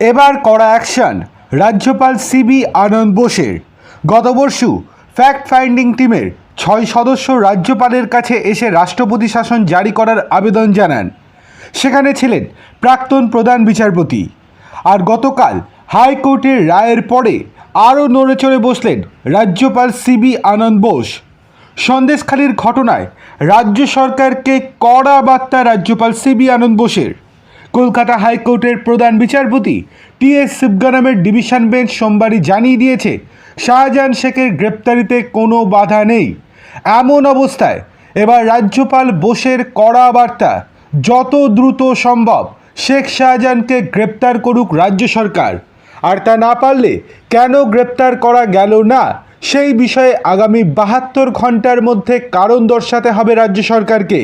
এবার করা অ্যাকশন, রাজ্যপাল সিবি আনন্দ বোসের। গত গতবর্ষু ফ্যাক্ট ফাইন্ডিং টিমের ছয় সদস্য রাজ্যপালের কাছে এসে রাষ্ট্রপতি শাসন জারি করার আবেদন জানান। সেখানে ছিলেন প্রাক্তন প্রধান বিচারপতি। আর গতকাল হাইকোর্টের রায়ের পরে আরও নড়ে চড়ে বসলেন রাজ্যপাল সিবি আনন্দ বোস। সন্দেশখালির ঘটনায় রাজ্য সরকারকে কড়া বার্তা রাজ্যপাল সিবি আনন্দ বোসের। কলকাতা হাইকোর্টের প্রধান বিচারপতি টি এস শিবগানামের ডিভিশন বেঞ্চ সোমবারই জানিয়ে দিয়েছে, শাহজাহান শেখের গ্রেপ্তারিতে কোনো বাধা নেই। এমন অবস্থায় এবার রাজ্যপাল বোসের কড়া বার্তা, যত দ্রুত সম্ভব শেখ শাহজাহানকে গ্রেপ্তার করুক রাজ্য সরকার। আর তা না পারলে কেন গ্রেপ্তার করা গেল না, সেই বিষয়ে আগামী বাহাত্তর ঘণ্টার মধ্যে কারণ দর্শাতে হবে রাজ্য সরকারকে।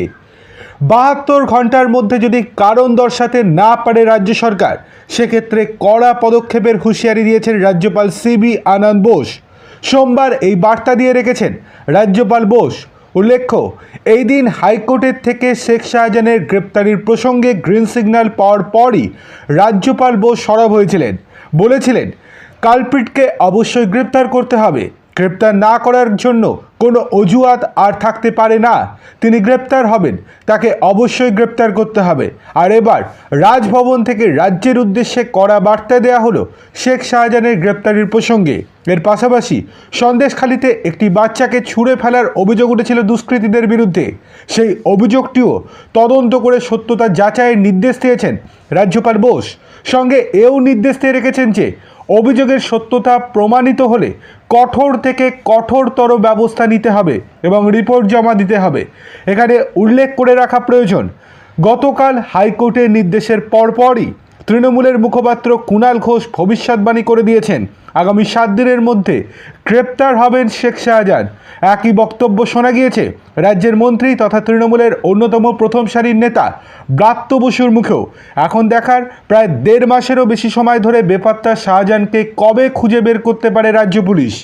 বাহাত্তর ঘণ্টার মধ্যে যদি কারণ দর্শাতে না পারে রাজ্য সরকার, সেক্ষেত্রে কড়া পদক্ষেপের হুঁশিয়ারি দিয়েছেন রাজ্যপাল সিবি আনন্দ বোস। সোমবার এই বার্তা দিয়ে রেখেছেন রাজ্যপাল বোস। উল্লেখ্য, এই দিন হাইকোর্টের থেকে শেখ শাহজাহানের গ্রেপ্তারির প্রসঙ্গে গ্রিন সিগন্যাল পাওয়ার পরই রাজ্যপাল বোস সরব হয়েছিলেন। বলেছিলেন, কালপ্রিটকে অবশ্যই গ্রেপ্তার করতে হবে। গ্রেপ্তার না করার জন্য কোনো অজুহাত আর থাকতে পারে না। তিনি গ্রেপ্তার হবেন। তাকে অবশ্যই গ্রেপ্তার করতে হবে। আর এবার রাজভবন থেকে রাজ্যের উদ্দেশ্যে কড়া বার্তা দেয়া হলো শেখ শাহজাহানের গ্রেপ্তারির প্রসঙ্গে। এর পাশাপাশি সন্দেশখালিতে একটি বাচ্চাকে ছুঁড়ে ফেলার অভিযোগ উঠেছিল দুষ্কৃতীদের বিরুদ্ধে। সেই অভিযোগটিও তদন্ত করে সত্যতা যাচাইয়ের নির্দেশ দিয়েছেন রাজ্যপাল বোস। সঙ্গে এও নির্দেশ দিয়ে রেখেছেন যে, অভিযোগের সত্যতা প্রমাণিত হলে কঠোর থেকে কঠোরতর ব্যবস্থা নিতে হবে এবং রিপোর্ট জমা দিতে হবে। এখানে উল্লেখ করে রাখা প্রয়োজন, গতকাল হাইকোর্টের নির্দেশের পরপরই তৃণমূলের মুখপাত্র কুণাল ঘোষ ভবিষ্যৎবাণী করে দিয়েছেন। আগামী সাত দিনের মধ্যে গ্রেপ্তার হবেন শেখ শাহজাহান। একই বক্তব্য শোনা গিয়েছে রাজ্যের মন্ত্রী তথা তৃণমূলের অন্যতম প্রথম সারির নেতা ব্রাত্য বসুর মুখেও। এখন দেখার প্রায় দেড় মাসেরও বেশি সময় ধরে বেপাত্তা শাহজাহানকে কবে খুঁজে বের করতে পারে রাজ্য পুলিশ।